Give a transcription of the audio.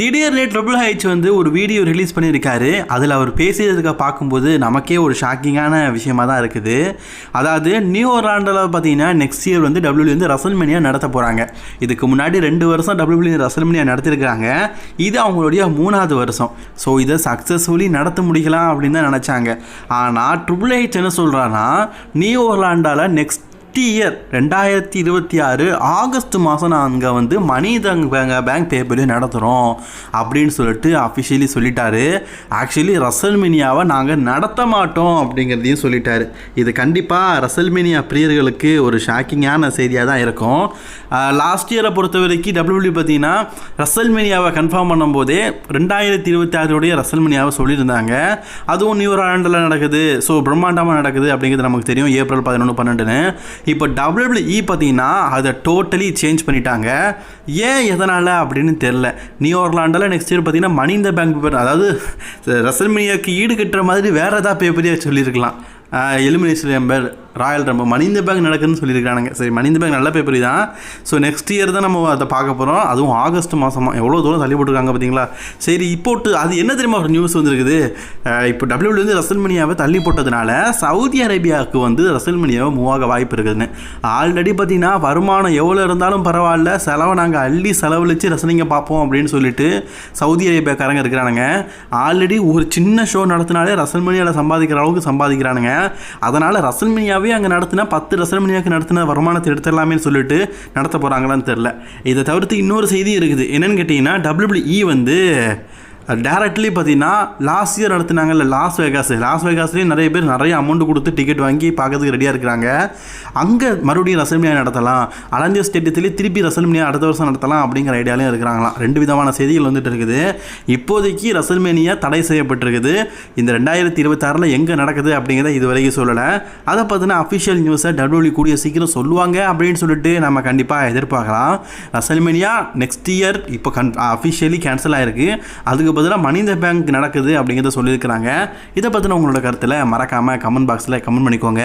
திடீர்னு triple H வந்து ஒரு வீடியோ ரிலீஸ் பண்ணியிருக்காரு. அதில் அவர் பேசியதுக்க பார்க்கும்போது நமக்கே ஒரு ஷாக்கிங்கான விஷயமா தான் இருக்குது. அதாவது நியூ ஒர்லாண்டில் பார்த்தீங்கன்னா நெக்ஸ்ட் இயர் வந்து டபிள்யூ வந்து ரசல்மேனியா நடத்த போகிறாங்க இதுக்கு முன்னாடி ரெண்டு வருஷம் டபிள்யூ ரசல்மேனியா நடத்திருக்காங்க இது அவங்களுடைய மூணாவது வருஷம். ஸோ இதை சக்ஸஸ்ஃபுல்லி நடத்த முடியலாம் அப்படின்னு தான் நினச்சாங்க. ஆனால் ட்ரிபிள் ஹைச் என்ன சொல்கிறான்னா நியூ ஒர்லாண்டாவில் நெக்ஸ்ட் இயர் ரெண்டாயிரத்தி இருபத்தி ஆறு ஆகஸ்ட் மாதம் நாங்கள் வந்து மனிதங்க பேங்க் பேங்க் பேப்பரே நடத்துகிறோம் அப்படின்னு சொல்லிட்டு அஃபிஷியலி சொல்லிட்டாரு. ஆக்சுவலி ரசல்மினியாவை நாங்கள் நடத்த மாட்டோம் அப்படிங்கிறதையும் சொல்லிட்டாரு. இது கண்டிப்பாக ரசல்மினியா பிரியர்களுக்கு ஒரு ஷாக்கிங்கான செய்தியாக தான் இருக்கும். லாஸ்ட் இயரை பொறுத்த வரைக்கும் டபிள்யூபி பார்த்தீங்கன்னா ரசல்மினியாவை கன்ஃபார்ம் பண்ணும்போதே ரெண்டாயிரத்தி இருபத்தி ஆறுடைய ரசல்மினியாவை சொல்லியிருந்தாங்க. அதுவும் நியூ ஆண்டில் நடக்குது. ஸோ பிரம்மாண்டமாக நடக்குது அப்படிங்கிறது நமக்கு தெரியும். ஏப்ரல் பதினொன்று பன்னெண்டுன்னு. இப்போ டபிள்யூபிள்யூஇ பார்த்தீங்கன்னா அதை டோட்டலி சேஞ்ச் பண்ணிட்டாங்க. ஏன் எதனால் அப்படின்னு தெரில நியூ ஆர்லாண்டில் நெக்ஸ்ட் இயர் பார்த்தீங்கன்னா மணி இந்த பேங்க் பேப்பர் அதாவது ரசல்மினியாவுக்கு ஈடு கட்டுற மாதிரி வேறு ஏதாவது பேப்பரே சொல்லியிருக்கலாம். Elimination number royal rumble. Money in the bank நடக்குதுன்னு சொல்லியிருக்கானுங்க சரி மனித பேக் நல்ல பேப்பர் தான். ஸோ நெக்ஸ்ட் இயர் தான் நம்ம அதை பார்க்க போகிறோம் அதுவும் ஆகஸ்ட் மாதமாக எவ்வளோ தூரம் தள்ளி போட்டிருக்காங்க பார்த்தீங்களா? சரி இப்போ அது என்ன தெரியுமா ஒரு நியூஸ் வந்துருக்குது? இப்போ டபிள்யூ வந்து ரசல்மனியாவை தள்ளி போட்டதுனால சவுதி அரேபியாவுக்கு வந்து ரசல்மனியாவை மூவாக வாய்ப்பு இருக்குதுன்னு. ஆல்ரெடி பார்த்தீங்கன்னா வருமானம் எவ்வளோ இருந்தாலும் பரவாயில்ல. செலவை நாங்கள் அள்ளி செலவழித்து ரசனிங்க பார்ப்போம் அப்படின்னு சொல்லிட்டு சவுதி அரேபியாக்காரங்க இருக்கிறானுங்க. ஆல்ரெடி ஒரு சின்ன ஷோ நடத்தினாலே ரசல்மனியாவில் சம்பாதிக்கிற அளவுக்கு சம்பாதிக்கிறானுங்க. அதனால் ஃப்ரீயாகவே அங்கே நடத்தினா பத்து ரசல்மனியாவுக்கு நடத்தின வருமானத்தை எடுத்துடலாமே சொல்லிட்டு நடத்த போகிறாங்களான்னு தெரில இதை தவிர்த்து இன்னொரு செய்தி இருக்குது. என்னென்னு கேட்டிங்கன்னா டபிள்யூபிள்இ வந்து டேரக்ட்லி பார்த்தீங்கன்னா லாஸ்ட் இயர் நடத்தினாங்கல்ல லாஸ் வேகாஸ் லாஸ் வேகாஸ்லேயும் நிறைய பேர் நிறைய அமௌண்ட் கொடுத்து டிக்கெட் வாங்கி பார்க்கறதுக்கு ரெடியாக இருக்கிறாங்க. அங்கே மறுபடியும் ரசல்மியா நடத்தலாம். அலந்திய ஸ்டேடியத்திலே திருப்பி ரசல்மியா அடுத்த வருஷம் நடத்தலாம் அப்படிங்கிற ஐடியாலையும் இருக்கிறாங்களாம். ரெண்டு விதமான செய்திகள் வந்துட்டு இருக்குது. இப்போதைக்கு ரசல்மேனியா தடை செய்யப்பட்டிருக்குது. இந்த ரெண்டாயிரத்தி இருபத்தாறில் எங்கே நடக்குது அப்படிங்கிறத இது வரைக்கும் சொல்லலை. அதை பார்த்தீங்கன்னா அஃபிஷியல் நியூஸை டபிள்யூ கூடிய சீக்கிரம் சொல்லுவாங்க அப்படின்னு சொல்லிட்டு நம்ம கண்டிப்பாக எதிர்பார்க்கலாம். ரசல்மேனியா நெக்ஸ்ட் இயர் இப்போ கன் அஃபிஷியலி கேன்சல் ஆயிருக்கு. அதுக்கு பதிலாக மனித பேங்க் நடக்குது அப்படிங்கிறத சொல்லியிருக்கிறாங்க. இதை பற்றின உங்களோட கருத்தில் மறக்காமல் கமெண்ட் பாக்ஸில் கமெண்ட் பண்ணிக்கோங்க.